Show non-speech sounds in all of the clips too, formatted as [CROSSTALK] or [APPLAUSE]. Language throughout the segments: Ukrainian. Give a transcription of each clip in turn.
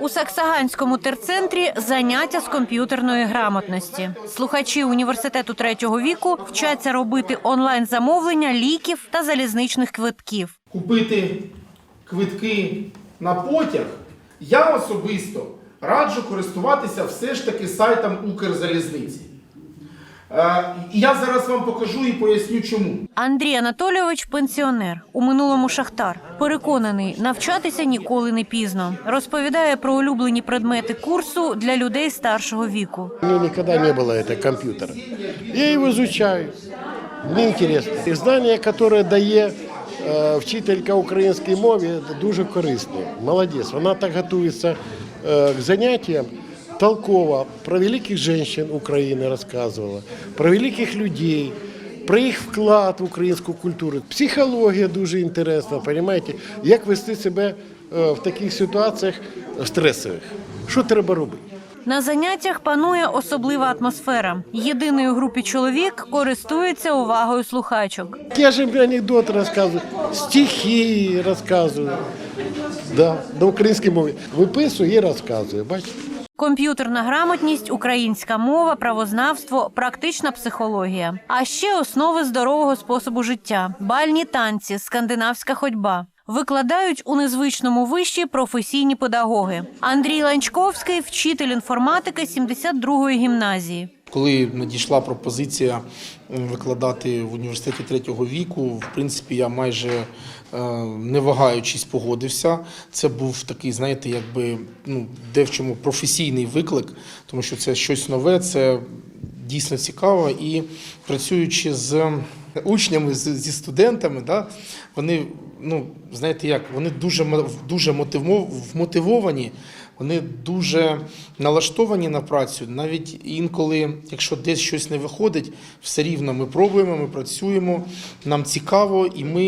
У Саксаганському терцентрі заняття з комп'ютерної грамотності. Слухачі університету третього віку вчаться робити онлайн замовлення ліків та залізничних квитків. купити квитки на потяг, я особисто раджу користуватися все ж таки сайтом Укрзалізниці. Е, і я зараз вам покажу і поясню чому. Андрій Анатолійович пенсіонер у минулому шахтар. Переконаний, навчатися ніколи не пізно. Розповідає про улюблені предмети курсу для людей старшого віку. У меня никогда не было этого компьютера. Я его изучаю. Мне интересно. І знання, яке дає е, вчителька української мови, дуже корисно. Молодець. Вона так готується е, к заняттям. Толково про великих женщин України розказувала, про великих людей, про їх вклад в українську культуру. Психологія дуже інтересна, розумієте? Як вести себе е, в таких ситуаціях стресових. Що треба робити? На заняттях панує особлива атмосфера. Єдиний у групі чоловік користується увагою слухачок. Я же анекдоти розказую, стихи розказую. Да, на українській мові. Виписую і розказую. Бачите? Комп'ютерна грамотність, українська мова, правознавство, практична психологія. А ще основи здорового способу життя, бальні танці, скандинавська ходьба. Викладають у незвичному виші професійні педагоги. Андрій Ланчковський, вчитель інформатики 72-ї гімназії. Коли надійшла пропозиція викладати в університеті третього віку, в принципі, я майже е, не вагаючись погодився. Це був такий, знаєте, якби ну, де в чому професійний виклик, тому що це щось нове, це дійсно цікаво. І працюючи з [LAUGHS] учнями, зі студентами, да, вони, ну, знаєте як, вони дуже, дуже мотиво- вмотивовані. Вони дуже налаштовані на працю. Навіть інколи, якщо десь щось не виходить, все рівно ми пробуємо, ми працюємо, нам цікаво, і ми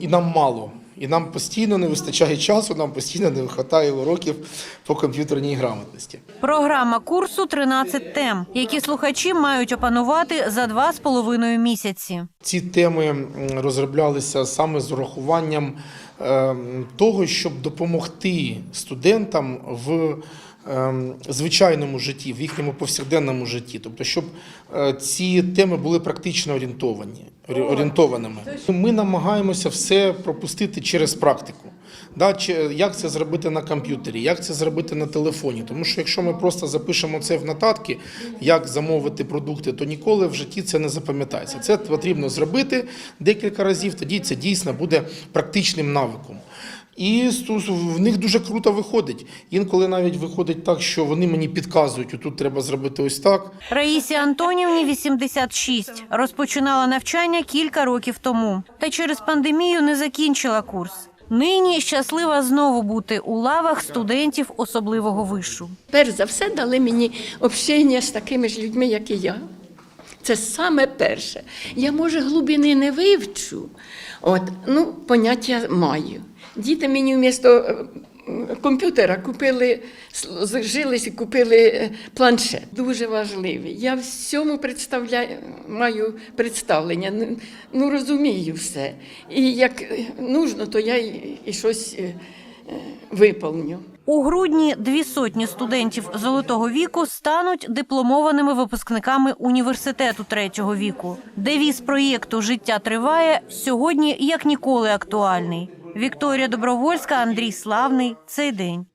і нам мало. І нам постійно не вистачає часу, нам постійно не вистачає уроків по комп'ютерній грамотності. Програма курсу 13 тем, які слухачі мають опанувати за два з половиною місяці. Ці теми розроблялися саме з урахуванням е, того, щоб допомогти студентам в е, звичайному житті, в їхньому повсякденному житті, тобто, щоб е, ці теми були практично орієнтовані, орі- орієнтованими. Ми намагаємося все пропустити через практику. Да, чи як це зробити на комп'ютері, як це зробити на телефоні? Тому що якщо ми просто запишемо це в нотатки, як замовити продукти, то ніколи в житті це не запам'ятається. Це потрібно зробити декілька разів, тоді це дійсно буде практичним навиком. І в них дуже круто виходить. Інколи навіть виходить так, що вони мені підказують, отут треба зробити ось так. Раїсі Антонівні 86. Розпочинала навчання кілька років тому. Та через пандемію не закінчила курс. Нині щаслива знову бути у лавах студентів особливого вишу. Перш за все дали мені общення з такими ж людьми, як і я. Це саме перше. Я, може, глибини не вивчу, от, ну, поняття маю. Діти мені вмісто е, комп'ютера купили, зжились і купили е, планшет. Дуже важливий. Я всьому представляю, маю представлення, ну, розумію все. І як е, нужно, то я і, щось виповню. У грудні дві сотні студентів золотого віку стануть дипломованими випускниками університету третього віку. Девіз проєкту Життя триває сьогодні як ніколи актуальний. Вікторія Добровольська, Андрій Славний. Цей день.